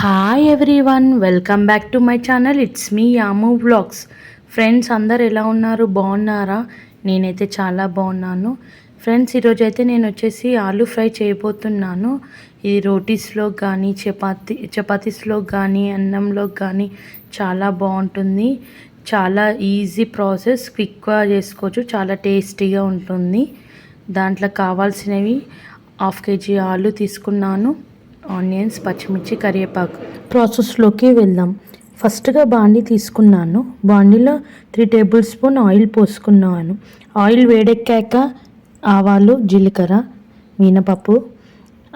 Hi everyone welcome back to my channel it's me Yamu vlogs friends అందరు ఎలా ఉన్నారు? బాగున్నారా? నేనైతే చాలా బాగున్నాను. ఫ్రెండ్స్ ఈరోజు అయితే నేను వచ్చేసి ఆలూ ఫ్రై చేయబోతున్నాను. ఇది రోటీస్లో కానీ చపాతీ చపాతీస్లో కానీ అన్నంలో కానీ చాలా బాగుంటుంది. చాలా ఈజీ ప్రాసెస్ క్విక్గా చేసుకోవచ్చు. చాలా టేస్టీగా ఉంటుంది. దాంట్లో కావాల్సినవి హాఫ్ కేజీ ఆలు తీసుకున్నాను. ఆనియన్స్ పచ్చిమిర్చి కరివేపాకు. ప్రాసెస్లోకి వెళ్దాం. ఫస్ట్గా బాండీ తీసుకున్నాను. బాండీలో త్రీ టేబుల్ స్పూన్ ఆయిల్ పోసుకున్నాను. ఆయిల్ వేడెక్కాక ఆవాలు జీలకర్ర మినపప్పు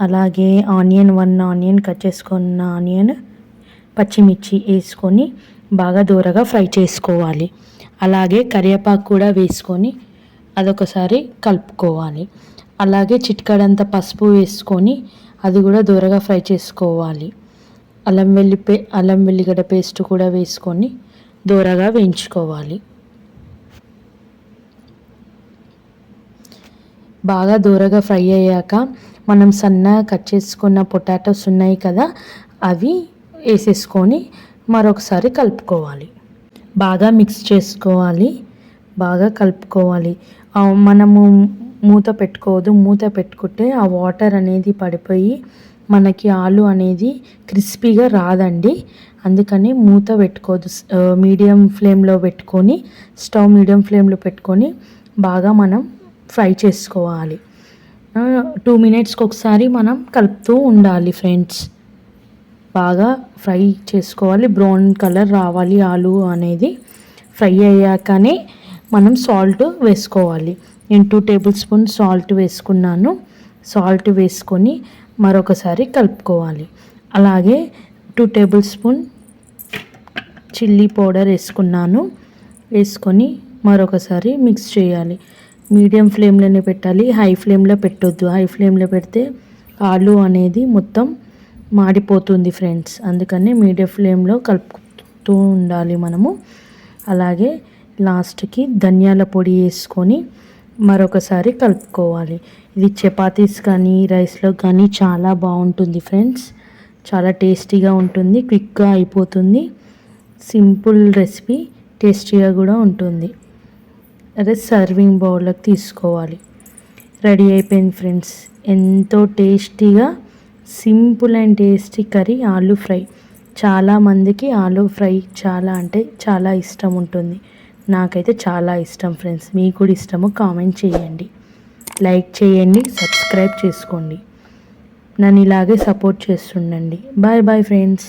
అలాగే ఆనియన్ వన్ ఆనియన్ కట్ చేసుకున్న ఆనియన్ పచ్చిమిర్చి వేసుకొని బాగా దూరగా ఫ్రై చేసుకోవాలి. అలాగే కరివేపాకు కూడా వేసుకొని అదొకసారి కలుపుకోవాలి. అలాగే చిట్కడంత పసుపు వేసుకొని అది కూడా దూరగా ఫ్రై చేసుకోవాలి. అల్లం వెల్లి పే అల్లం వెల్లిగడ్డ పేస్ట్ కూడా వేసుకొని దూరగా వేయించుకోవాలి. బాగా దూరగా ఫ్రై అయ్యాక మనం సన్నగా కట్ చేసుకున్న పొటాటోస్ ఉన్నాయి కదా అవి వేసేసుకొని మరొకసారి కలుపుకోవాలి. బాగా మిక్స్ చేసుకోవాలి. బాగా కలుపుకోవాలి. మనము మూత పెట్టుకోవద్దు. మూత పెట్టుకుంటే ఆ వాటర్ అనేది పడిపోయి మనకి ఆలు అనేది క్రిస్పీగా రాదండి. అందుకని మూత పెట్టుకోవద్దు. మీడియం ఫ్లేమ్లో పెట్టుకొని స్టవ్ మీడియం ఫ్లేమ్లో పెట్టుకొని బాగా మనం ఫ్రై చేసుకోవాలి. టూ మినిట్స్కి ఒకసారి మనం కలుపుతూ ఉండాలి ఫ్రెండ్స్. బాగా ఫ్రై చేసుకోవాలి. బ్రౌన్ కలర్ రావాలి ఆలు అనేది. ఫ్రై అయ్యాకనే మనం సాల్ట్ వేసుకోవాలి. నేను టూ టేబుల్ స్పూన్ సాల్ట్ వేసుకున్నాను. సాల్ట్ వేసుకొని మరొకసారి కలుపుకోవాలి. అలాగే two table spoon chilli powder వేసుకున్నాను. వేసుకొని మరొకసారి మిక్స్ చేయాలి. మీడియం ఫ్లేమ్లోనే పెట్టాలి. హై ఫ్లేమ్లో పెట్టొద్దు. హై ఫ్లేమ్లో పెడితే ఆలు అనేది మొత్తం మాడిపోతుంది ఫ్రెండ్స్ అందుకని మీడియం ఫ్లేమ్లో కలుపుతూ ఉండాలి మనము. అలాగే లాస్ట్కి ధనియాల పొడి వేసుకొని మరొకసారి కలుపుకోవాలి. ఇది చపాతీస్ కానీ రైస్లో కానీ చాలా బాగుంటుంది ఫ్రెండ్స్. చాలా టేస్టీగా ఉంటుంది క్విక్గా అయిపోతుంది. సింపుల్ రెసిపీ టేస్టీగా కూడా ఉంటుంది. అదే సర్వింగ్ బౌల్లోకి తీసుకోవాలి. రెడీ అయిపోయింది ఫ్రెండ్స్. ఎంతో టేస్టీగా simple and tasty curry aloo fry. చాలామందికి ఆలూ ఫ్రై చాలా అంటే చాలా ఇష్టం ఉంటుంది. నాకైతే చాలా ఇష్టం ఫ్రెండ్స్. మీకు కూడా ఇష్టము. కామెంట్ చేయండి. లైక్ చేయండి. సబ్స్క్రైబ్ చేసుకోండి. నన్ను ఇలాగే సపోర్ట్ చేస్తుండండి. Bye bye friends.